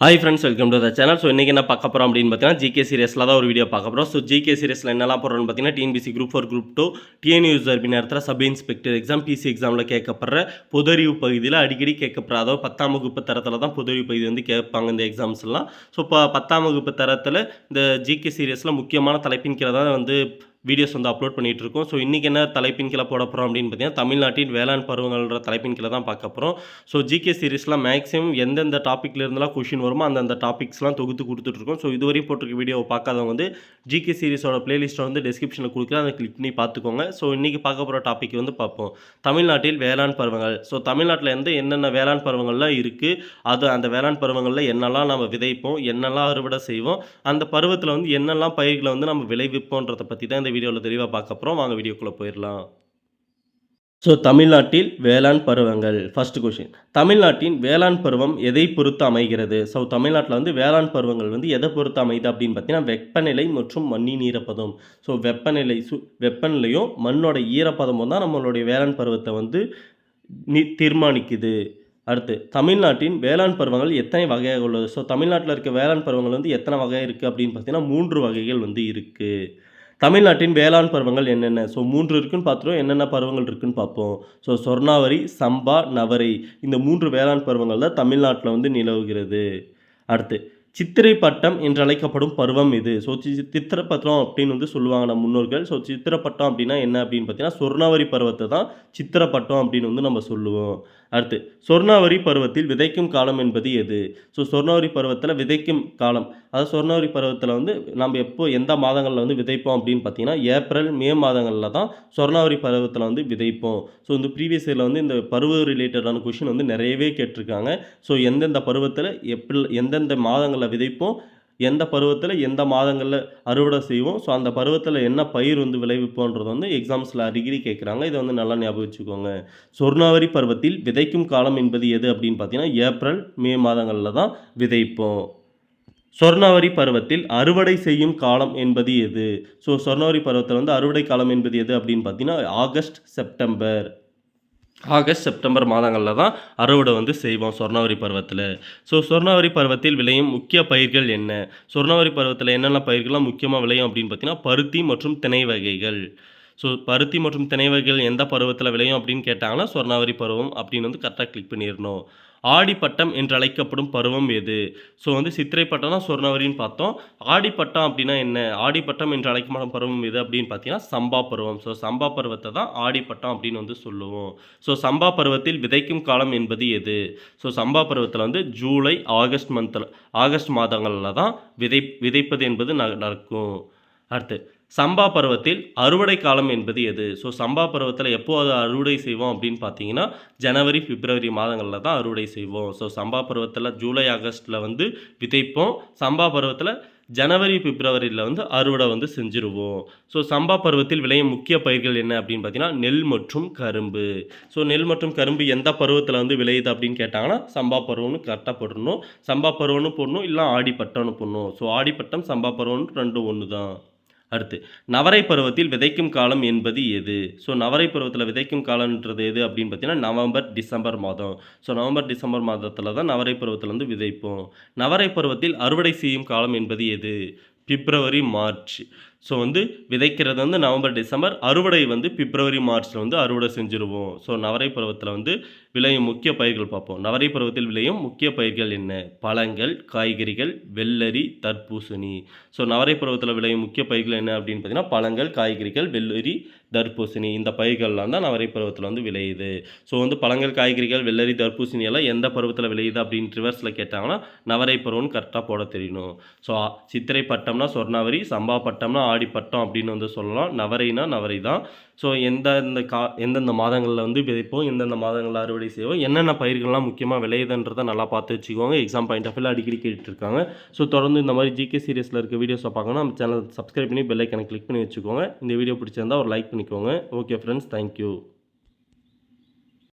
Hi friends welcome to the channel so இன்றைக்கி என்ன பார்க்க போகிறோம் அப்படின்னு பார்த்தீங்கன்னா ஜிகே சீரியஸில் தான் ஒரு வீடியோ பார்க்க போகிறோம் ஸோ ஜிகே சீரியஸில் என்னெல்லாம் போகிறோம்னு பார்த்தீங்கன்னா TNPSC group four group two டிஎன்யூசர் நேரத்தில் சப் இன்ஸ்பெக்டர் எக்ஸாம் பிசி எக்ஸாமில் கேட்கப்படுற பொதறிவு பகுதியில் அடிக்கடி கேட்கப்படுற அதாவது பத்தாம் வகுப்பு தரத்தில் தான் பொதறிவு பகுதி வந்து கேட்பாங்க இந்த எக்ஸாம்ஸ்லாம் ஸோ இப்போ பத்தாம் வகுப்பு தரத்தில் இந்த ஜிகே சீரியஸில் முக்கியமான தலைப்பின் கீழே தான் வந்து வீடியோஸ் வந்து அப்லோட் பண்ணிகிட்டு இருக்கோம் ஸோ இன்றைக்கி என்ன தலைப்பின் கீழே போட போகிறோம் அப்படின்னு பார்த்தீங்கன்னா தமிழ்நாட்டின் வேளாண் பருவங்கள்ன்ற தலைப்பின் கீழே தான் பார்க்க போகிறோம் ஸோ ஜிகே சீரீஸ்லாம் மேக்ஸிமம் எந்தெந்த டாப்பிக்கில் இருந்தெல்லாம் கொஷின் வருமோ அந்தந்த டாபிக்ஸ்லாம் தொகுத்து கொடுத்துட்ருக்கோம் ஸோ இதுவரையும் போட்டிருக்க வீடியோவை பார்க்காதவங்க வந்து ஜிகே சீரீஸோட பிளேலிஸ்ட்டை வந்து டிஸ்கிரிப்ஷனில் கொடுக்குறேன். அதை கிளிக் பண்ணி பார்த்துக்கோங்க. ஸோ இன்றைக்கி பார்க்க போகிற டாபிக் வந்து பார்ப்போம். தமிழ்நாட்டில் வேளாண் பருவங்கள். ஸோ தமிழ்நாட்டில் இருந்து என்னென்ன வேளாண் பருவங்கள்லாம் இருக்குது அது அந்த வேளாண் பருவங்களில் என்னெல்லாம் நம்ம விதைப்போம்? என்னெல்லாம் அறுவடை செய்வோம்? அந்த பருவத்தில் வந்து என்னெல்லாம் பயிர்களை வந்து நம்ம விளைவிப்போன்றதை பற்றி தான் இந்த வீடியோவில் தெளிவாக பார்க்க அப்புறம் வாங்க வீடியோக்குள்ளே போயிடலாம். ஸோ தமிழ்நாட்டில் வேளாண் பருவங்கள். ஃபர்ஸ்ட் கொஷின் தமிழ்நாட்டின் வேளாண் பருவம் எதை பொறுத்து அமைகிறது? ஸோ தமிழ்நாட்டில் வந்து வேளாண் பருவங்கள் வந்து எதை பொறுத்து அமைது அப்படின்னு பார்த்தீங்கன்னா வெப்பநிலை மற்றும் மண்ணின் ஈரப்பதம். ஸோ வெப்பநிலை சு வெப்பநிலையும் மண்ணோட ஈரப்பதமும் தான் நம்மளுடைய வேளாண் பருவத்தை வந்து நி தீர்மானிக்குது. அடுத்து தமிழ்நாட்டின் வேளாண் பருவங்கள் எத்தனை வகையாக உள்ளது? ஸோ தமிழ்நாட்டில் இருக்க வேளாண் பருவங்கள் வந்து எத்தனை வகை இருக்குது அப்படின்னு பார்த்தீங்கன்னா மூன்று வகைகள் வந்து இருக்குது. தமிழ்நாட்டின் வேளாண் பருவங்கள் என்னென்ன? ஸோ மூன்று இருக்குன்னு பார்த்துருவோம் என்னென்ன பருவங்கள் இருக்குன்னு பார்ப்போம். ஸோ சொர்ணாவரி சம்பா நவரை. இந்த மூன்று வேளாண் பருவங்கள் தான் தமிழ்நாட்டில் வந்து நிலவுகிறது. அடுத்து சித்திரை பட்டம் என்று அழைக்கப்படும் பருவம் இது. ஸோ சி அப்படின்னு வந்து சொல்லுவாங்க நம்ம முன்னோர்கள். ஸோ சித்திரப்பட்டம் அப்படின்னா என்ன அப்படின்னு பார்த்தீங்கன்னா சொர்ணாவரி பருவத்தை தான் சித்திரப்பட்டம் அப்படின்னு வந்து நம்ம சொல்லுவோம். அடுத்து சொர்ணாவரி பருவத்தில் விதைக்கும் காலம் என்பது எது? ஸோ சொர்ணாவரி பருவத்தில் விதைக்கும் காலம். அதாவது சொர்ணாவரி பருவத்தில் வந்து நம்ம எப்போ எந்த மாதங்களில் வந்து விதைப்போம் அப்படின்னு பார்த்தீங்கன்னா ஏப்ரல் மே மாதங்களில் தான் சொர்ணாவரி பருவத்தில் வந்து விதைப்போம். ஸோ இந்த ப்ரீவியஸ் இயரில் வந்து இந்த பருவ ரிலேட்டடான கொஷின் வந்து நிறையவே கேட்டிருக்காங்க. ஸோ எந்தெந்த பருவத்தில் எப்படி எந்தெந்த மாதங்கள் மாதங்களில் விதைப்போம். எந்த பருவத்தில் எந்த மாதங்களில் அறுவடை செய்வோம். ஸோ அந்த பருவத்தில் என்ன பயிர் வந்து விளைவிப்போன்றது வந்து எக்ஸாம்ஸில் அடிக்கடி கேட்குறாங்க இதை வந்து நல்லா ஞாபகம் வச்சுக்கோங்க. சொர்ணாவரி பருவத்தில் விதைக்கும் காலம் என்பது எது அப்படின்னு பார்த்தீங்கன்னா ஏப்ரல் மே மாதங்களில் தான் விதைப்போம். சொர்ணாவரி பருவத்தில் அறுவடை செய்யும் காலம் என்பது எது? ஸோ சொர்ணாவரி பருவத்தில் வந்து அறுவடை காலம் என்பது எது அப்படின்னு பார்த்தீங்கன்னா ஆகஸ்ட் செப்டம்பர். ஆகஸ்ட் செப்டம்பர் மாதங்களில் தான் அறுவடை வந்து செய்வோம் சொர்ணவரி பருவத்தில். ஸோ சொர்ணாவரி பருவத்தில் விளையும் முக்கிய பயிர்கள் என்ன? சொர்ணாவரி பருவத்தில் என்னென்ன பயிர்கள்லாம் முக்கியமாக விளையும் அப்படின்னு பார்த்தீங்கன்னா பருத்தி மற்றும் திணை வகைகள். ஸோ பருத்தி மற்றும் திணை வகைகள் எந்த பருவத்தில் விளையும் அப்படின்னு கேட்டாங்கன்னா சொர்ணாவரி பருவம் அப்படின்னு வந்து கரெக்டாக கிளிக் பண்ணிடணும் ஆடிப்பட்டம் என்று அழைக்கப்படும் பருவம் எது? ஸோ வந்து சித்திரை பட்டம் தான் சொர்ணவரின்னு பார்த்தோம். ஆடிப்பட்டம் அப்படின்னா என்ன? ஆடிப்பட்டம் என்று அழைக்கப்படும் பருவம் எது அப்படின்னு பார்த்தீங்கன்னா சம்பா பருவம். ஸோ சம்பா பருவத்தை தான் ஆடிப்பட்டம் அப்படின்னு வந்து சொல்லுவோம். ஸோ சம்பா பருவத்தில் விதைக்கும் காலம் என்பது எது? ஸோ சம்பா பருவத்தில் வந்து ஜூலை ஆகஸ்ட் மந்தில் ஆகஸ்ட் மாதங்களில் தான் விதை விதைப்பது என்பது ந- நடக்கும். அடுத்து சம்பா பருவத்தில் அறுவடை காலம் என்பது எது? ஸோ சம்பா பருவத்தில் எப்போது அறுவடை செய்வோம் அப்படின்னு பார்த்தீங்கன்னா ஜனவரி பிப்ரவரி மாதங்களில் தான் அறுவடை செய்வோம். ஸோ சம்பா பருவத்தில் ஜூலை ஆகஸ்ட்டில் வந்து விதைப்போம். சம்பா பருவத்தில் ஜனவரி பிப்ரவரியில் வந்து அறுவடை வந்து செஞ்சுருவோம். ஸோ சம்பா பருவத்தில் விளையும் முக்கிய பயிர்கள் என்ன அப்படின்னு பார்த்தீங்கன்னா நெல் மற்றும் கரும்பு. ஸோ நெல் மற்றும் கரும்பு எந்த பருவத்தில் வந்து விளையுது அப்படின்னு கேட்டாங்கன்னா சம்பா பருவம்னு கரெக்டாக போடணும் சம்பா பருவம்னு போடணும் இல்லை ஆடிப்பட்டம்னு போடணும். ஸோ ஆடிப்பட்டம் சம்பா பருவம்னு ரெண்டும் ஒன்று தான் அடுத்து நவரை பருவத்தில் விதைக்கும் காலம் என்பது எது? ஸோ நவரை பருவத்தில் விதைக்கும் காலம்ன்றது எது அப்படின்னு பார்த்தீங்கன்னா நவம்பர் டிசம்பர் மாதம். ஸோ நவம்பர் டிசம்பர் மாதத்தில் தான் நவரை பருவத்தில் வந்து விதைப்போம். நவரை பருவத்தில் அறுவடை செய்யும் காலம் என்பது எது? பிப்ரவரி மார்ச். ஸோ வந்து விதைக்கிறது வந்து நவம்பர் டிசம்பர் அறுவடை வந்து பிப்ரவரி மார்ச்சில் வந்து அறுவடை செஞ்சுருவோம். ஸோ நவரை பருவத்தில் வந்து விளையும் முக்கிய பயிர்கள் பார்ப்போம். நவரை பருவத்தில் விளையும் முக்கிய பயிர்கள் என்ன? பழங்கள் காய்கறிகள் வெள்ளரி தர்பூசணி. ஸோ நவரை பருவத்தில் விளையும் முக்கிய பயிர்கள் என்ன அப்படின்னு பார்த்தீங்கன்னா பழங்கள் காய்கறிகள் வெள்ளரி தர்பூசணி இந்த பயிர்கள்லாம் தான் நவரை பருவத்தில் வந்து விளையுது. ஸோ வந்து பழங்கள் காய்கறிகள் வெள்ளரி தர்பூசணி எல்லாம் எந்த பருவத்தில் விளையுது அப்படின்னு ரிவர்ஸில் கேட்டாங்கன்னா நவரை பருவம்னு கரெக்டாக போட தெரியணும். ஸோ சித்திரை பட்டம்னா சொர்ணாவரி சம்பா பட்டம்னா ஆடிப்பட்டம் அப்படின்னு வந்து சொல்லலாம். நவரைனா நவரை தான். ஸோ எந்தெந்த கா எந்தெந்த மாதங்களில் வந்து விதைப்போம் எந்தெந்த மாதங்களில் அறுவடை செய்வோம் என்னென்ன பயிர்கள்லாம் முக்கியமாக விளையுதுன்றதை நல்லா பார்த்து வச்சுக்கோங்க. எக்ஸாம் பாயிண்ட் ஆஃப் வியூவில் அடிக்கடி கேட்டுருக்காங்க ஸோ தொடர்ந்து இந்த மாதிரி ஜிகே சீரியஸில் இருக்க வீடியோஸை பார்க்கணும் நம்ம சேனல் சப்ஸ்கிரைப் பண்ணி பெல் ஐக்கனை கிளிக் பண்ணி வச்சுக்கோங்க. இந்த வீடியோ பிடிச்சிருந்தா ஒரு லைக் பண்ணிக்கோங்க. Okay friends thank you